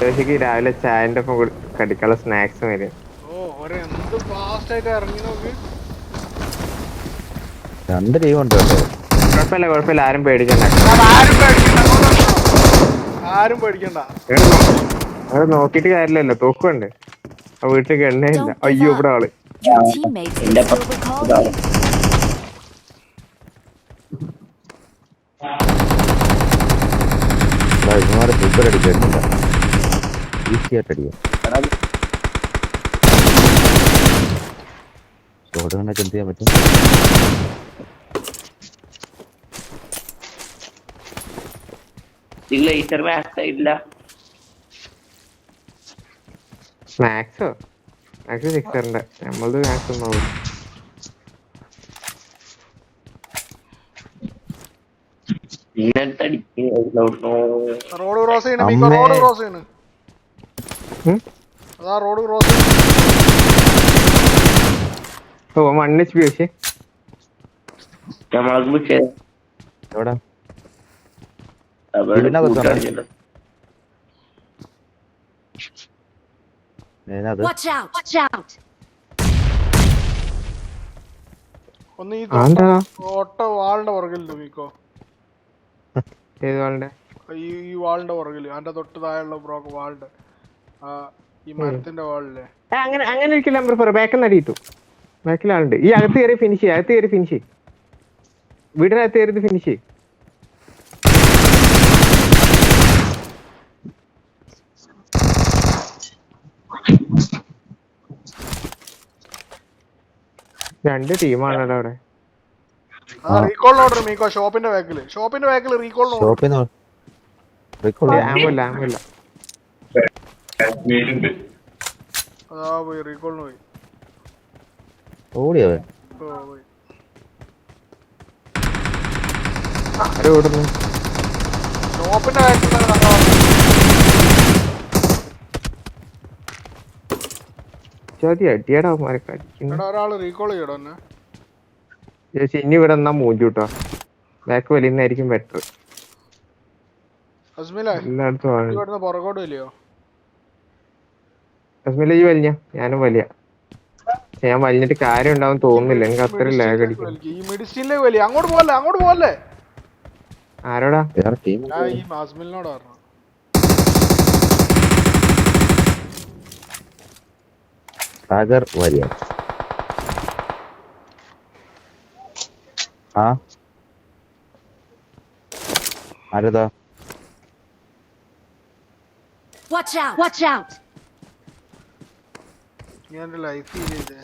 ജോഷിക്ക് രാവിലെ ചായന്റെ ഒപ്പം കടിക്കാനുള്ള സ്നാക്സ് വരും. ഓ എന്ത് ഫാസ്റ്റ് ആയിട്ട് ഇറങ്ങി നോക്ക്. രണ്ട് ലീവ് ഉണ്ട് കുഴപ്പമില്ല കുഴപ്പമില്ല. ആരും പേടിക്കണ്ട. ആരും പേടിക്കണ്ട അങ്ങോട്ട് ആരും പേടിക്കണ്ട. അത് നോക്കിയിട്ട് കാര്യമില്ലല്ലോ. തൂക്കുണ്ട് ആ വീട്ടിൽ എണ്ണയില്ല ഇല്ല. അയ്യോ ഇവിടെ ആൾ. എന്റെ still recall you. ഇവന്മാരെ ഫുഡ് അടിക്കുന്നില്ല ഈസി ആയിട്ട് അടിക്കും. എടാ ഷോട്ട് കണ്ടൊക്കെ എന്ത് ചെയ്യാൻ പറ്റും? ഈ ലേസർ മാക്സ് ഇല്ല. സ്നാക്സോ സ്നാക്സ് സിക്സറിന്റെ നമ്മളത് മാക്സ് ഒന്നും ഇന്നത്തെ അടിക്കുന്നു റോഡ് ക്രോസ് ചെയ്യണം മിക്ക റോഡ് ക്രോസ് ചെയ്യണ്? അതാ റോഡ് ക്രോസ് ഓ വൺ എച്ച് പി പക്ഷേ. എവിടെ! ഒന്ന് ഈ ഓട്ടോ ഓട്ട വാളിന്റെ പുറകിലുണ്ട് മിക്കോ. ഏത് വാളിന്റെ? ഈ ഈ വാളിന്റെ പുറകിൽ അതിന്റെ തൊട്ട് താഴെയുള്ള ബ്രോ വാളിന്റെ. ഈ മരത്തിന്റെ വാളിലെ അങ്ങനെ അങ്ങനെ ഒരിക്കലും നമ്പർ പറ. ബാക്കിൽ നിന്ന് അടിയിട്ടു ബാക്കിലാളുണ്ട് ഈ അകത്ത് കയറി ഫിനിഷ് ചെയ്യ അകത്ത് കയറി ഫിനിഷ് ചെയ്യും. വീടിനകത്ത് കയറി ഫിനിഷ് ചെയ്യും. രണ്ട് ടീമാണല്ലോ അവിടെ. ആ റീകോൾ ഓർഡർ മീക്കോ ഷോപ്പിന്റെ ബാക്കിൽ ഷോപ്പിന്റെ ബാക്കിൽ റീകോൾ ഷോപ്പിൽ നിന്ന് റീക്കോൾ ആമില്ല ആമില്ല അതാ പോയി റീകോളിന് പോയി. ഓടിയവൻ ഓ, പോയി. ആരും ഓടുന്നു? ഷോപ്പിന്റെ ബാക്കിൽ ചോദ്യം അടിയടാ എടാ ഒരാൾ റീകോൾ ചെയ്യടോ എന്നെ. ചേച്ചി ഇനി ഇവിടെ എന്നാ മൂഞ്ചു കേട്ടോ ബാക്ക് വലിയുന്നതായിരിക്കും ബെറ്റർ എല്ലായിടത്തും പുറകോട്ട് വലിയോ? അസ്മില ഈ വലിഞ്ഞ. ഞാനും വലിയ. ഞാൻ വലിഞ്ഞിട്ട് കാര്യം ഉണ്ടാവും തോന്നുന്നില്ല. എനിക്ക് അത്ര ലാഗ് അടിക്കും വലിയ അങ്ങോട്ട് പോകല്ലേ അങ്ങോട്ട് പോകല്ലേ ആരോടാ? ഈ പറഞ്ഞു. സാഗർ വരിക ആ? ആരതാ? Watch out! Watch out! ഞാൻ ലൈഫ് ഫീൽ ചെയ്തേ.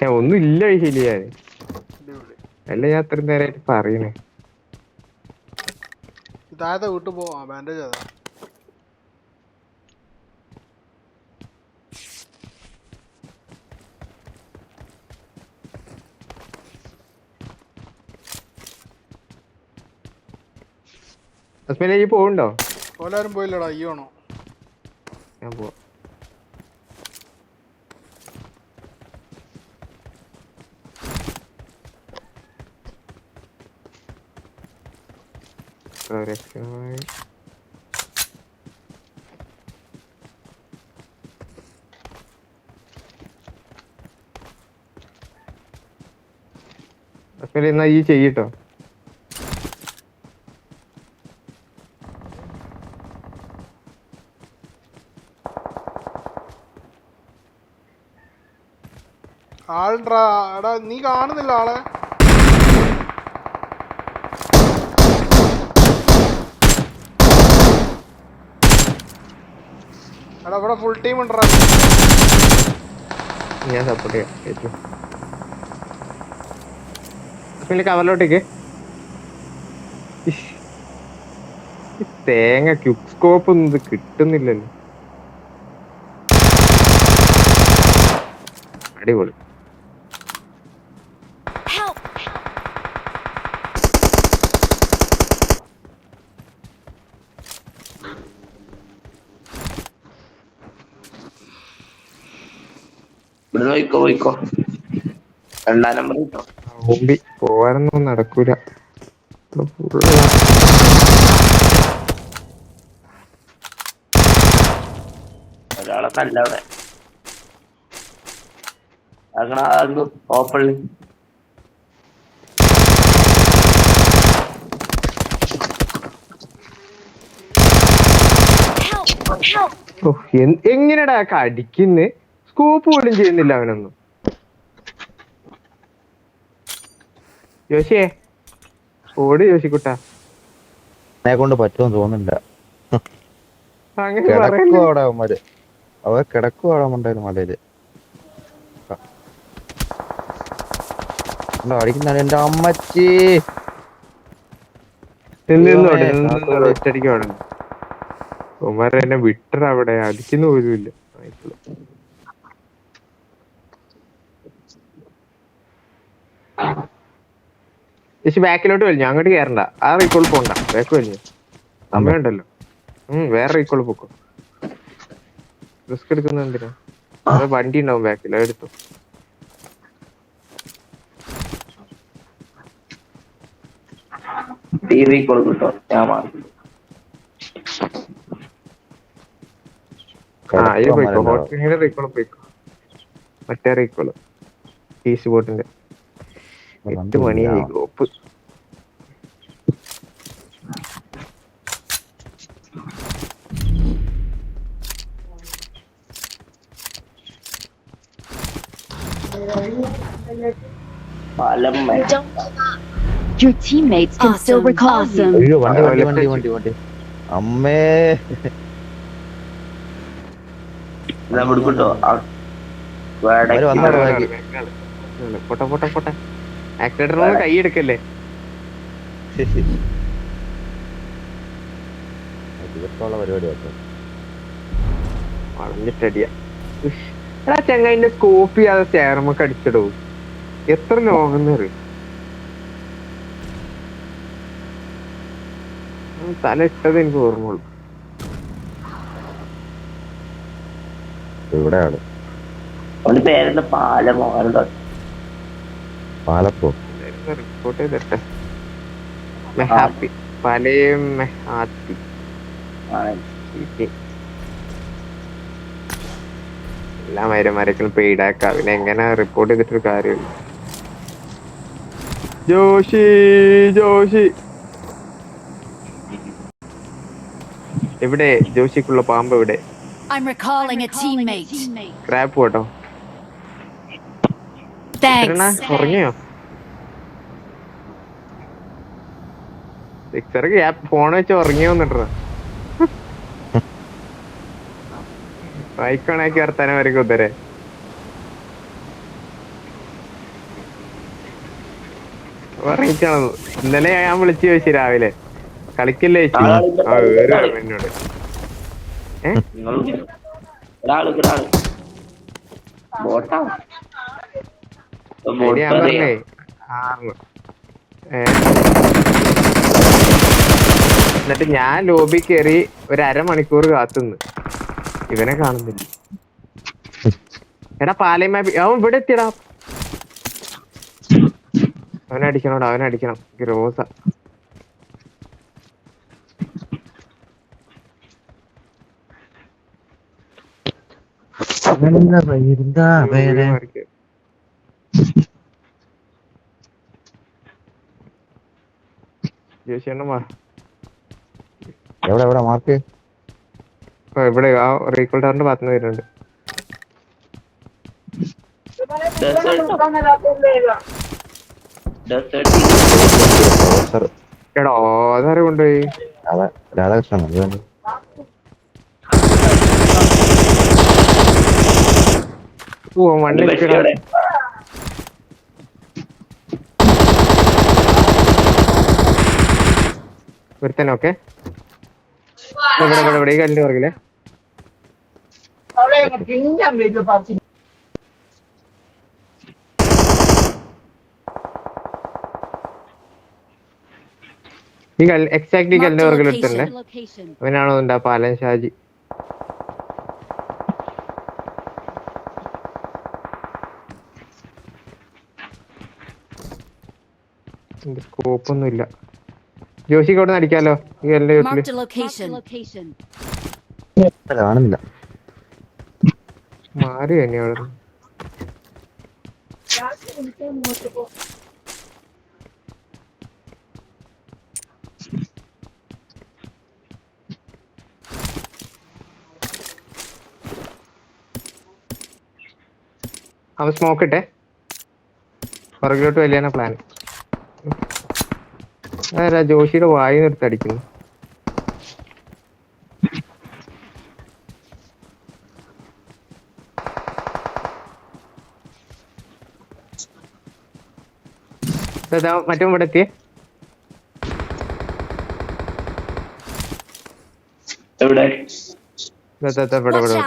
ഞാൻ ഒന്നും ഇല്ല ഹീൽ ചെയ്യാൻ. അടിപൊളി. അല്ല ഞാൻ അത്രയും നേരമായിട്ട് പറയണേ. ഈ താഴത്തെ വീട്ടിൽ പോവാ? ബാൻഡേജ് അതാ അസ്മില ഈ പോവുണ്ടോ? ഓലാരും പോയില്ലടാ അയ്യോണോ ഞാൻ പോവാ. എന്നാ ഈ ചെയ്യട്ടോ എടാ നീ കാണുന്നില്ല ആളെ. എടാ ഇവിടെ ഫുൾ ടീം ഉണ്ടോ ഞാൻ സപ്പോർട്ട് ചെയ്യാം പിന്നെ കവറിലോട്ടേക്ക്. തേങ്ങ ക്യുബ് സ്കോപ്പ് ഒന്നും കിട്ടുന്നില്ലല്ലോ. അടിപൊളി. ഇവിടെ നോയിക്കോ പോയിക്കോ. രണ്ടാം നമ്പർ കിട്ടോ. ഓമ്പി പോവാനൊന്നും നടക്കൂല. ഒരാളെ കല്ല അവിടെ അങ്ങനെ അത് ഓപ്പണിൽ Help! Help! ഓ, എന്ത്- എങ്ങനെടാ കടിക്കുന്ന്? സ്കൂപ്പ് പോലും ചെയ്യുന്നില്ല അവനൊന്നും. ജോഷിയെ ഓടി യോശിക്കുട്ട എന്നെ കൊണ്ട് പറ്റുമെന്ന് തോന്നുന്നില്ല. അങ്ങനെ കിടക്കും പറയല്ലേ. അവിടെ അവന്മാര്. ഉണ്ടായിരുന്നു മലയിൽ. എന്റെ അമ്മച്ചി. ഉമാരെ എന്നെ വിട്ടറ അവിടെ അടിക്കുന്ന പോലും ഇല്ല ചേച്ചി ബാക്കിലോട്ട് വലിഞ്ഞു അങ്ങോട്ട് കയറണ്ട ആ റീക്കോൾ പോണ്ട. ബാക്ക് വലിഞ്ഞു അമ്മയുണ്ടല്ലോ ഉം. വേറെ റീക്കോൾ പൊക്കോ. റിസ്ക് എടുക്കുന്ന എന്തിനാ? വണ്ടി ഉണ്ടാവും ബാക്കിൽ എടുത്തു. ടി കിട്ടോ? ഞാൻ മാറി. ആ ഇത് കിടക്കും പോയിക്കോ അവന്മാരുണ്ടാവും. റീക്കോൾ പോയിക്കോ. മറ്റേ റീക്കോൾ ഈസ് ബോട്ടിന്റെ എട്ട് മണിയായി. ഗ്രോപ്പ് പാലം Your teammates can still recall you. അയ്യോ വണ്ടി വണ്ടി വണ്ടി വണ്ടി വണ്ടി. അമ്മേ. ഇതാ കൊടുക്കട്ടോ. അവർ വന്നോ? ബാക്കി. പൊട്ടെ പൊട്ടെ പൊട്ടെ. ആക്സിഡന്റിനൊന്നും കൈ എടുക്കല്ലേ? വളഞ്ഞിട്ടടിയ. എടാ ചെങ്ങായിന്റെ സ്കോപ്പ് ചെയ്യാതെ ചേർമൊക്കെ അടിച്ചിടൂ. എത്ര ലോങ് തല ഇട്ടത് എനിക്ക് ഓർമ്മയുള്ളൂ. ഇവിടെയാണ്. പാലമോ എന്താ പാലപ്പോ? റിപ്പോർട്ട് ചെയ്തിട്ടെ. മെഹാപ്പി പലയും മെഹാപ്പി. എല്ലാ മരമരക്കും പെയ്ഡാക്കാം. പിന്നെ എങ്ങനെ റിപ്പോർട്ട് ചെയ്തിട്ടൊരു കാര്യമില്ല. ജോഷി ജോഷി. എവിടെ? ജോഷിക്കുള്ള പാമ്പ് എവിടെ? I'm recalling ക്രാപ്പ് കേട്ടോ. ഉറങ്ങിയോ? സിക്സർ ഗ്യാപ്പ് ഫോൺ വെച്ച് ഉറങ്ങിയോ എന്നിട്ടാ ബൈക്കണാക്കി വർത്താനം വരെ കുതിരെ ഉറങ്ങിച്ചാണെന്ന് ഇന്നലെ ഞാൻ വിളിച്ചു ചോദിച്ചു രാവിലെ. കളിക്കില്ലേ ചോദിച്ചു ആ വേറെ എന്നോട് ഏ? ഞാൻ പറഞ്ഞേ. ആറ് എന്നിട്ട് ഞാൻ ലോബി കയറി ഒരു അരമണിക്കൂർ കാത്തുനിന്ന്. ഇവനെ കാണുന്നില്ല. എടാ പാലയമ്മ അവൻ ഇവിടെ എത്തിയടാ. അവനെ അവനടിക്കണം അവനെ അടിക്കണം. ഗ്രോസ. ജോഷിയണ്ണ വാ എവിടെ എവിടെ? മാർക്ക് ആ, ഇവിടെ ആ റീകോൾ ടവറിന്റെ ഭാഗത്തുനിന്ന് വരുന്നുണ്ട്. എടാ അതാരെ കൊണ്ടുപോയി? രാധാ രാധാകൃഷ്ണൻ ഓ വണ്ടി ഒരുത്തനൊക്കെ ഇവിടെ ഇവിടെ ഇവിടെ ഈ കല്ലിന്റെ പുറകിലെ. ഈ കല്ല് എക്സാക്ട് ഈ കല്ലിന്റെ പുറകിൽ എടുത്തിട്ടുണ്ട് അവനാണോ ഉണ്ടാ പാലൻ ഷാജി? സ്കോപ്പൊന്നുമില്ല ജോഷിക്ക് അവിടെ നടിക്കാലോ അടിക്കാലോ ഈ കാണുന്നില്ല. മാറി തന്നെ അവിടെ. അവൻ സ്മോക്ക് ഇട്ടെ. പുറകിലോട്ട് വലിയ പ്ലാൻ ആരാ ജോഷിയുടെ വായു നിർത്തി അടിക്കുന്നു? ഇതാ മറ്റേ ഇവിടെ എത്തിയേ. എവിടെ? ഇവിടെ ഇവിടെ.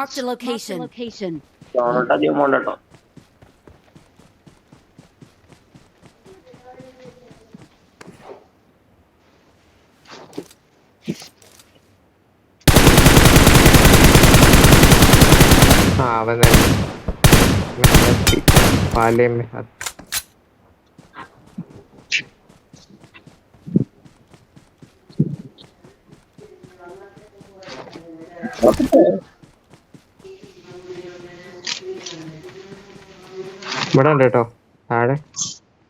Marked a location. Location. ജോണോട്ട് അധികം പോണ്ട കേട്ടോ അവൻ മെസ്സി. ഇവിടെ ഉണ്ട് കേട്ടോ താഴെ?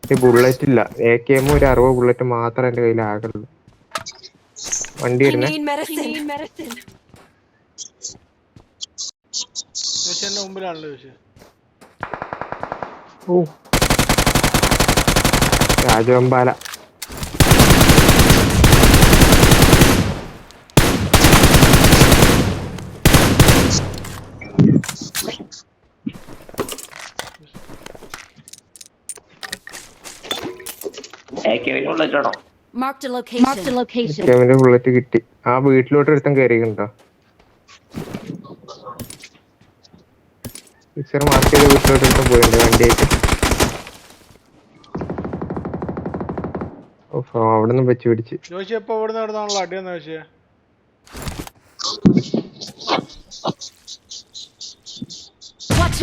ഈ ബുള്ളറ്റ് ഇല്ല. എ കെ എം ഒരു അറുപത് ബുള്ളറ്റ് മാത്രം എന്റെ കയ്യിൽ ആകുള്ളൂ. വണ്ടി രാജവമ്പാല എ കെ വിനുള്ളിട്ടോ Marked a location. Marked a location. കെവിന്റെ ബുള്ളറ്റ് കിട്ടി. ആ വീട്ടിലോട്ട് ഒരുത്തൻ കയറിയിട്ടുണ്ടോ പിക്ചർ മാർക്ക് ചെയ്ത വീട്ടിലോട്ട് ഒരുത്തൻ പോയിട്ടുണ്ട് വണ്ടിയായിട്ട്. അവിടെ നിന്ന് വെച്ച് പിടിച്ച്. ജോഷി എപ്പോ ഇവിടുന്ന് എടുത്താണല്ലോ അടിയെന്ന് ചോദിച്ചേ Watch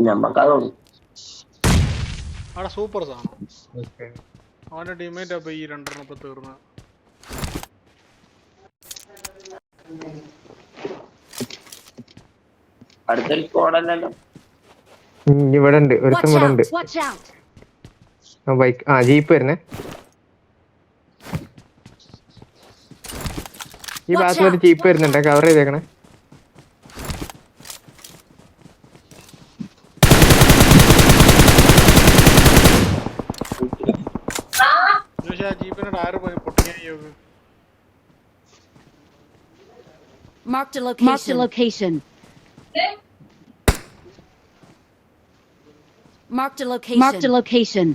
ബാക്കിലുണ്ടോ നമ്മക്കതൊന്നും അവിടെ സൂപ്പർ സാധനം അവന്റെ ടീമേറ്റ് അപ്പൊ ഈ രണ്ടെണ്ണം ഇപ്പൊ തീർന്ന. അടുത്തൊരു സ്കോഡല്ലല്ലോ ഇവിടെ ഉണ്ട്. ഒരുത്തൻ ഇവിടെ ഉണ്ട്. ബൈക്ക് ആ ജീപ്പ് വരുന്നേ. ഈ ഭാഗത്ത് ഒരു ജീപ്പ് വരുന്നുണ്ട്. കവർ ചെയ്തേക്കണേ. Marked a location. Marked a location. Marked a location. Marked a location.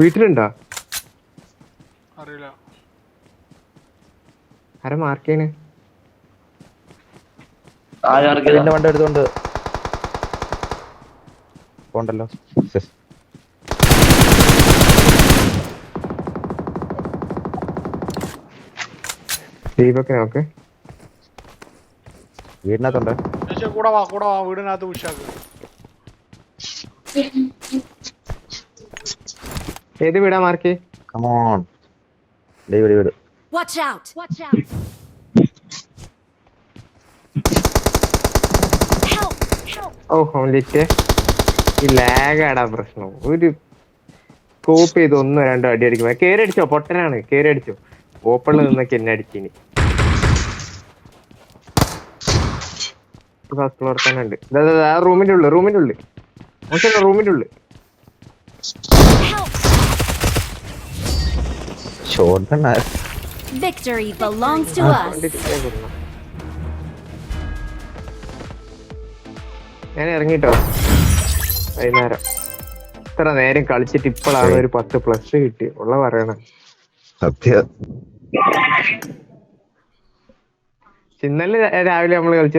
വീട്ടിലുണ്ടോ അറിയില്ല ആരാ മാർക്ക് ചെയ്യണേ എന്റെ വണ്ടി എടുത്തോണ്ട് പോണ്ടല്ലോ ശസ്. ദീപക്ക് നോക്ക് വീടിനകത്തുണ്ട്. ജോഷി കൂടെ വാ കൂടെ വാ വീടിനകത്ത് ഉഷാക്ക് ഏത് വീടാ മാർക്കി? കമോൺ വീട് വീട്. Watch out. Watch out. Help. Help. ഓ ഹോംലിറ്റ് ഈ ലാഗാടാ പ്രശ്നം. ഒരു സ്കോപ്പ് ചെയ്ത് ഒന്നോ രണ്ടോ അടി അടിക്കുമ്പോ. കേറി അടിച്ചോ പൊട്ടനാണ്. കേറി അടിച്ചോ. ഓപ്പണിൽ നിന്നൊക്കെ എന്നെ അടിച്ചിനി. ഫസ്റ്റ് ഫ്ലോർ തന്നെ ഉണ്ട് ദാ, ദാ, ദാ, ആ റൂമിന്റെ ഉള്ളിൽ റൂമിന്റെ ഉള്ളിൽ. മോശമല്ല റൂമിന്റെ ഉള്ളിൽ. Victory belongs to us. ഞാൻ ഇറങ്ങിട്ടോ. വൈകുന്നേരം. ഇത്ര നേരം കളിച്ചിട്ട് ഇപ്പോഴാണ് ഒരു പത്ത് പ്ലസ് കിട്ടി. ഉള്ള പറയണ. സത്യം. ഇന്നലെ രാവിലെ നമ്മൾ കളിച്ച